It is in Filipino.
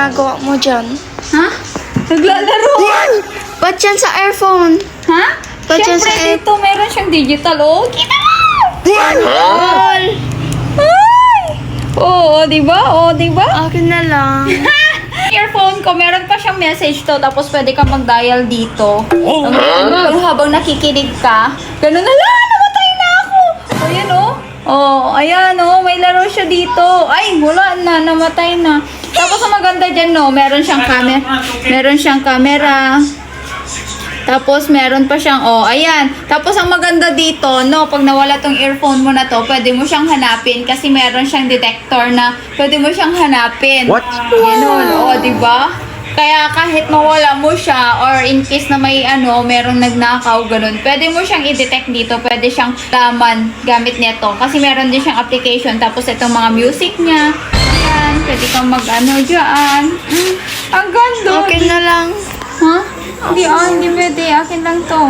ginagawa mo dyan? Ha? Naglalaro? Ba't yan sa earphone? Ha? Ba't yan Siyempre sa dito meron siyang digital. Oh, kita mo! All! Ay! Oo, di ba? Oo, di ba? Akin na lang. Earphone ko, meron pa siyang message to, tapos pwede kang mag-dial dito. Oh, ano, habang nakikinig ka, ganun na lang, namatay na ako. Ayan oh. Oh, ayan oh, may laro siya dito. Ay, wala na, namatay na. Tapos ang maganda dyan, no, meron siyang camera. Meron siyang camera. Tapos meron pa siyang, oh, ayan. Tapos ang maganda dito, no, pag nawala tong earphone mo na to, pwede mo siyang hanapin kasi meron siyang detector na pwede mo siyang hanapin. What? Ganun, oh, di ba? Kaya kahit mawala mo siya or in case na may ano, merong nagnakaw, ganun, pwede mo siyang i-detect dito, pwede siyang laman gamit nito. Kasi meron din siyang application, tapos itong mga music niya. Ayan, pwede kang mag-ano dyan. Mm, ang ganda. Akin na lang. Ha? Hindi, ah, hindi pwede. Akin lang to.